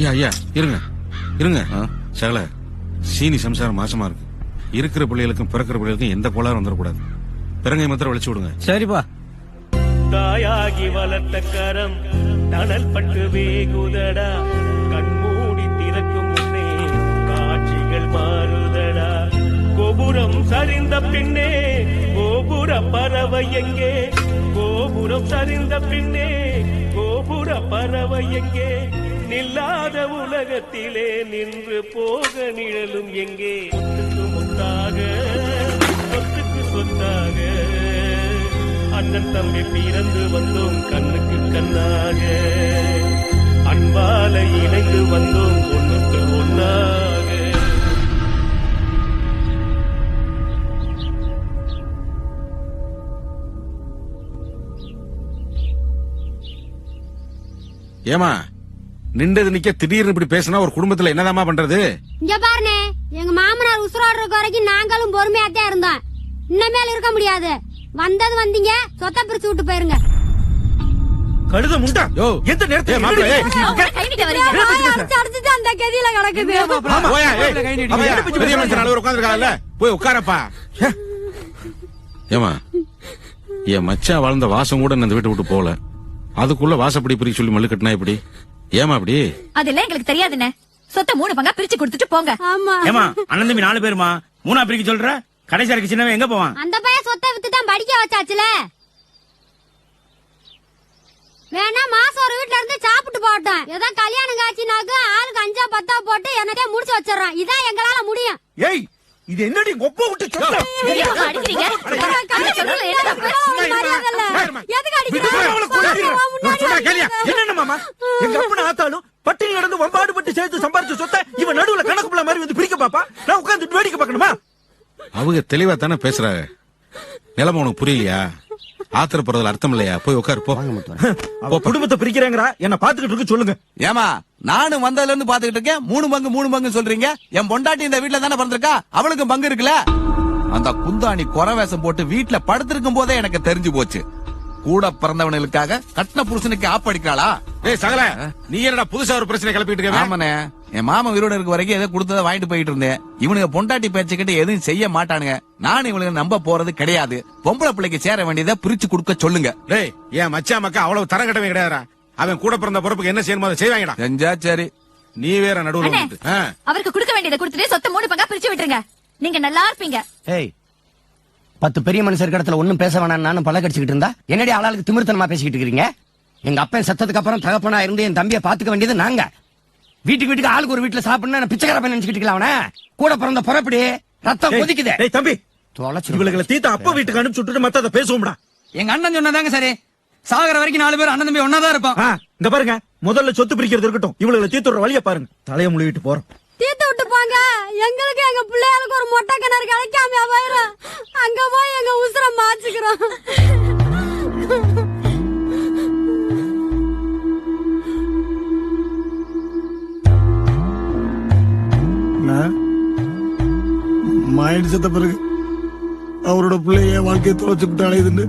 ஐயா ஐயா இருங்க. இருங்க. சகல சீனி சம்சாரம் மாசமா இருக்கு. இருக்கிற பிள்ளைகளுக்கும் பிறக்கிற பிள்ளைகளுக்கும் எந்த கோளாறும் வந்துடக்கூடாது பிறங்கை மாத்திரம் வலிச்சு விடுங்க. சரிப்பா. தாயாகி வளர்த்த கரம் தணல் பட்டு வேகுதடா. கண்மூடி திறக்கும் முன்னே காட்சிகள் மாறுதடா. கோபுரம் சரிந்த பின்னே கோபுர பறவை எங்கே? கோபுரம் சரிந்த பின்னே கோபுர பறவை எங்கே? நில்லாத உலகத்திலே நின்று போக நிழலும் எங்கே? முத்துக்கு முத்தாக சொத்துக்கு சொத்தாக. அண்ணன் தம்பி பிறந்து வந்தோம் கண்ணுக்கு கண்ணாக. அன்பால இணைந்து வந்தோம் ஒண்ணுக்கு ஒன்னாக ஏமா நின்றது நிக்க திடீர்னு இப்படி பேசினா ஒரு குடும்பத்துல என்னதாம்மா பண்றது? இங்க பாருனே எங்க மாமனார் உசுரோடு இருக்க வரைக்கும் நாங்களும் பொறுமையா தான் இருந்தோம். இனிமேல் இருக்க முடியாது. வந்தது வந்தீங்க சொத்தை பிரிச்சு விட்டு போயிருங்க. கழுத முண்டா யோ. எந்த நேரத்துல அடிச்சுட்டு அந்த கதியில கிடக்குது. போயா. போயா, பெரிய? மனுஷன் அளவு உட்காரப்பா. ஏமா என் மச்சான் வாழ்ந்த வாசம் கூட இந்த வீட்டை விட்டு போகல. அதுக்குள்ள வாசப்படி பிரிக்க சொல்லி மல்லு கட்டினா இப்படி ஏமா அப்படி? அதெல்லாம் எங்களுக்கு தெரியாதுண்ணே. சொத்தை மூணு பங்கா பிரிச்சு கொடுத்துட்டு போங்க. ஆமா. ஏமா அண்ணன் தம்பி நாலு பேருமா? மூணா பிரிக்க சொல்ற? கடைசியா இருக்கு சின்னவன் எங்க போவான்? அந்த பையன் சொத்தை வித்து தான் படிக்க வச்சாச்சுல. வேணா மாசம் ஒரு வீட்ல இருந்து சாப்பிட்டு போட்டோம் ஏதோ கல்யாணம் காட்சினாக்கு ஆளுக்கு அஞ்சா பத்தா போட்டு என்னதே முடிச்சு வச்சிடறோம். இதான் எங்களால முடியும். ஏய் இது என்னடி கொப்ப விட்டு என்ன மாமா? எங்க அப்பன ஆத்தாலும் பட்டினி கிடந்து வம்பாடு பட்டு சேர்த்து சம்பாரிச்ச சொத்தை இவன் நடுவுல கணக்கு பிள்ளை மாதிரி வந்து பிரிக்க பாப்பா. நான் உட்கார்ந்து வேடிக்கை பார்க்கணுமா? அவங்க தெளிவா தானே பேசுறாங்க. நிலைமை உனக்கு புரியலையா? ஆத்திரப்படுறதுல அர்த்தம் இல்லையா? போய் உட்காரு போ. குடும்பத்தை பிரிக்கிறேங்கறா. என்ன பாத்துக்கிட்டு இருக்கு சொல்லுங்க. ஏமா நானும் வந்ததுல இருந்து பாத்துக்கிட்டு இருக்கேன். மூணு பங்கு மூணு பங்கு சொல்றீங்க. என் பொண்டாட்டி இந்த வீட்ல தானே பிறந்திருக்கா? அவளுக்கும் பங்கு இருக்குல்ல? அந்த குந்தாணி குறை வேஷம் போட்டு வீட்ல படுத்திருக்கும் போதே எனக்கு தெரிஞ்சு போச்சு. கூட பிறந்தவனுக்காக கட்டின புருஷனுக்கு ஆப்படிக்காளா ஏய் சகல நீ என்னடா புதுசா ஒரு பிரச்சனை கிளப்பிட்டு இருக்க? ஆமாண்ணே. என் மாமன் உயிரோட இருக்க வரைக்கும் எதை கொடுத்ததை வாங்கிட்டு போயிட்டு இருந்தேன். இவனுங்க பொண்டாட்டி பேச்சுக்கிட்டு எதுவும் செய்ய மாட்டானுங்க. நானும் இவனுங்க நம்ப போறது கிடையாது. பொம்பளை பிள்ளைக்கு சேர வேண்டியதை பிரிச்சு கொடுக்க சொல்லுங்க. டேய் என் மச்சான் மக்கா அவ்வளவு தரம் கட்டவே கிடையாதுடா. அவன் கூட பிறந்த பொறுப்புக்கு என்ன செய்யணுமோ அதை செய்வாங்கடா. செஞ்சா சரி. நீ வேற நடுவுல அண்ணே, வந்துட்டு. ஆ. அவருக்கு கொடுக்க வேண்டியதை கொடுத்துட்டு சொத்தை மூணு பங்கா பிரிச்சு விட்டுருங்க. நீங்க நல்லா இருப்பீங்க. ஏய் பத்து பெரிய மனுஷர் இடத்துல ஒண்ணும் பேச வேணாம் நானும் பல்ல கடிச்சுக்கிட்டு இருந்தா என்னடி ஆளாளுக்கு திமிர்த்தனமா பேசிக்கிட்டு இருக்கீங்க எங்க அப்பன் செத்ததுக்கு அப்புறம் தகப்பனா இருந்து என் தம்பியை பாத்துக்க வேண்டியது நாங்க. வீட்டுக்கு வீட்டுக்கு ஆளுக்கு ஒரு வீட்டுல சாப்பிடணும் நான் பிச்சைக்கார பையன் நினைச்சுக்கிட்டு இருக்கலாம் அவன? கூட பிறந்த புறப்படி ரத்தம் ஏய், கொதிக்குதே. ஏய் தம்பி. தொலைச்சிரு. இவளுகளை தீத்த அப்பா வீட்டுக்கு அனுப்பிச்சு விட்டுட்டு மத்தத பேசுவோம்டா. எங்க அண்ணன் சொன்னதாங்க சரி. சாகர வரைக்கும் நாலு பேர் அண்ணன் தம்பி ஒன்னாதான் இருப்போம். ஆ, இங்க பாருங்க. முதல்ல சொத்து பிரிக்கிறது இருக்கட்டும். இவளுகளை தீத்துற வழிய பாருங்க. தலைய முழுவிட்டு போறோம். தீர்த்து விட்டு போங்க. எங்களுக்கு எங்க பிள்ளைகளுக்கு ஒரு மொட்டை கிணறு கிடைக்காம போயிரும். அங்க போய் எங்க உசுர மாச்சுக்கிறோம் மாயிடு செத்த பிறகு அவரோட பிள்ளைய வாழ்க்கையை தொலைச்சு விட்டு அலையுதுன்னு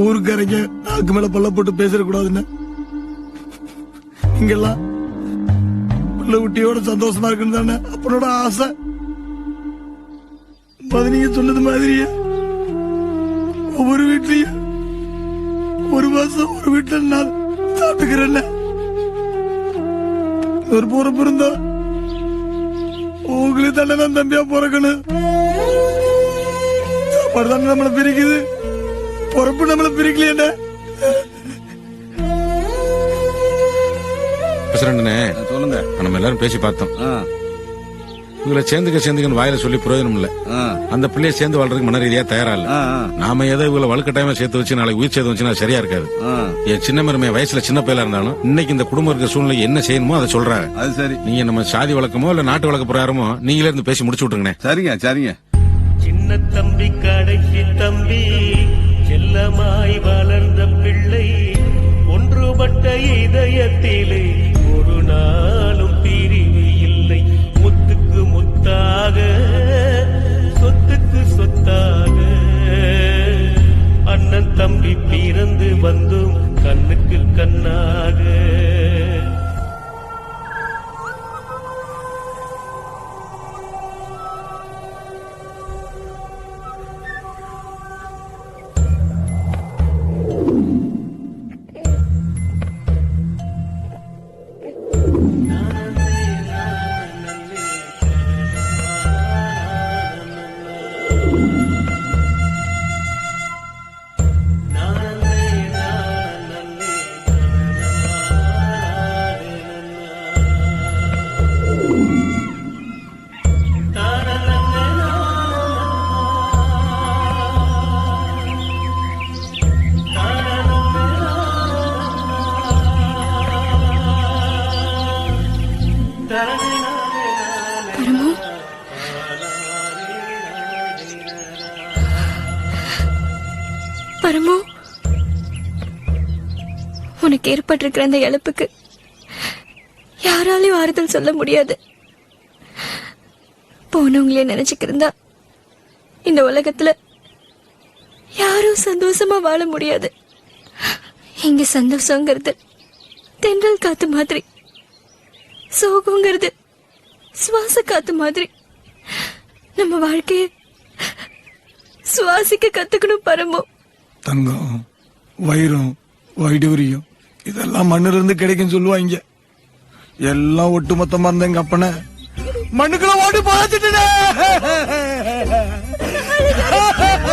ஊருக்காரங்க நாக்கு மேல பல்ல போட்டு பேசிடக்கூடாதுன்னு. இங்கெல்லாம் பிள்ளை குட்டியோட சந்தோஷமா இருக்குன்னு தானே அப்பனோட ஆசை. பதினீங்க சொன்னது மாதிரியே ஒவ்வொரு வீட்லயும் ஒரு மாசம் ஒரு வீட்டுல நான் சாப்பிட்டுக்கிறேன்ல ஒரு பொறுப்பு இருந்தா உங்களுக்கு தானே நான் தம்பியா பிறக்கணும். சாப்பாடு தானே நம்மளை பிரிக்குது. பொறுப்பு நம்மளை பிரிக்கலையே பிரசிடண்ட்னே சொல்லுங்க. நம்ம எல்லாரும் பேசி பார்த்தோம். இவங்களை சேர்ந்துக்க சேர்ந்துக்கன்னு வாயில சொல்லி பிரயோஜனம் இல்ல அந்த பிள்ளைய சேர்ந்து வாழ்றதுக்கு மன ரீதியா தயாரா இல்ல. நாம ஏதோ இவங்களை வலுக்கட்டாயமா சேர்த்து வச்சு நாளைக்கு உயிர் சேர்த்து வச்சுனா சரியா இருக்காது. என் சின்ன மருமைய வயசுல சின்ன பையலா இருந்தாலும் இன்னைக்கு இந்த குடும்பம் இருக்க சூழ்நிலை என்ன செய்யணுமோ அதை சொல்றாங்க அது சரி. நீங்க நம்ம சாதி வழக்கமோ இல்ல நாட்டு வழக்க பிரகாரமோ நீங்களே இருந்து பேசி முடிச்சு விட்டுருங்கண்ணே. சரிங்க சரிங்க. சின்ன தம்பி கடைசி தம்பி. செல்லமாய் வளர்ந்த பிள்ளை ஒன்றுபட்ட இதயத்திலே வருமோ பரமோ உனக்கு ஏற்பட்டிருக்கிற அந்த இழப்புக்கு யாராலையும் ஆறுதல் சொல்ல முடியாது. போனவங்களே நினைச்சுக்கிருந்தா இந்த உலகத்துல யாரும் சந்தோஷமா வாழ முடியாது. இங்க சந்தோஷங்கிறது தென்றல் காத்து மாதிரி சோகங்கிறது சுவாச காத்து மாதிரி. நம்ம வாழ்க்கைய சுவாசிக்க கத்துக்கணும் பரமோ. தங்கம் வைரம் வைடூரியம் இதெல்லாம் மண்ணுல இருந்து கிடைக்கும் சொல்லுவாங்க. எல்லாம் ஒட்டு மொத்தமா இருந்த எங்க அப்பன. மண்ணுக்குள்ள ஓடி பாத்துட்டு